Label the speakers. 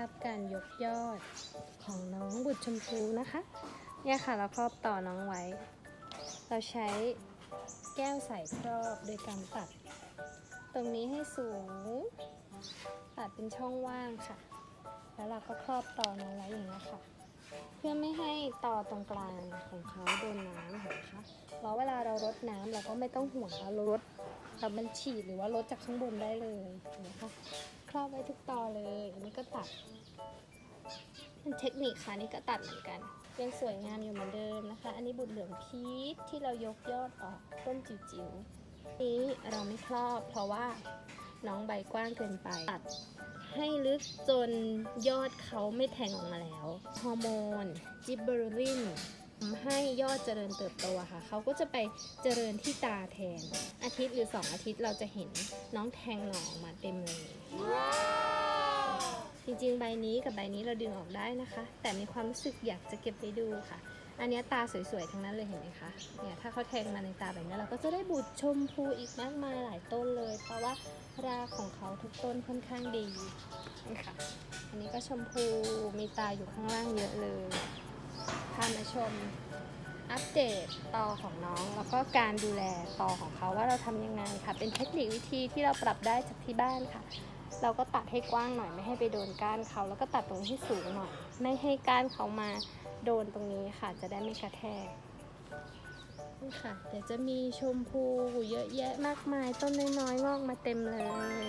Speaker 1: าพการยกยอดของน้องบุตรชมพูนะคะ เนี่ยค่ะเราครอบต่อน้องไว้ เราใช้แก้วใส่ครอบโดยการตัด ตรงนี้ให้สูง ตัดเป็นช่องว่างค่ะ แล้วเราก็ครอบต่อน้องไว้อย่างนี้ค่ะ เพื่อไม่ให้ต่อตรงกลางของเขาโดนน้ำเห็นไหมคะแล้วเวลาเรารดน้ำเราก็ไม่ต้องห่วงเรารดเรามันฉีดหรือว่ารดจากข้างบนได้เลยนไหมคะ ครอบไว้ทุกตอเลย อันนี้ก็ตัดเป็นเทคนิคค่ะนี่ก็ตัดเหมือนกันยังสวยงามอยู่เหมือนเดิมนะคะ อันนี้บุตรเหลืองพีชที่เรายกยอดออกต้นจิ๋วๆนี้เราไม่ครอบ เพราะว่าน้องใบกว้างเกินไปตัดให้ลึกจนยอดเขาไม่แทงออกมาแล้ว ฮอร์โมน จิบเบอร์ลินทำให้ยอดเจริญเติบโตค่ะ เขาก็จะไปเจริญที่ตาแทน อาทิตย์หรือ 2 อาทิตย์เราจะเห็นน้องแทงหน่อออกมาเต็มเลย นี้กับใบนี้เราดึงออกได้นะคะ แต่มีความรู้สึกอยากจะเก็บไปดูค่ะ อันนี้ตาสวยๆ ทั้งนั้นเลยเห็นไหมคะ เนี่ยถ้าเขาแทงมาในตาแบบนี้เราก็จะได้บุตรชมพูอีกมากมายหลายต้นเลย เพราะว่ารากของเขาทุกต้นค่อนข้างดีนี่ค่ะอันนี้ก็ชมพูมีตาอยู่ข้างล่างเยอะเลยพามาชมอัปเดตตอของน้องแล้วก็การดูแลตอของเขาว่าเราทำยังไงค่ะ เป็นเทคนิควิธีที่เราปรับได้จากที่บ้านค่ะ เราก็ตัดให้กว้างหน่อยไม่ให้ไปโดนก้านเขาแล้วก็ตัดตรงที่สูงหน่อย ไม่ให้ก้านเขามาโดนตรงนี้ค่ะ จะได้ไม่กระแทกนี่ค่ะเดี๋ยวจะมีชมพูเยอะแยะมากมายต้นน้อยๆงอกมาเต็มเลย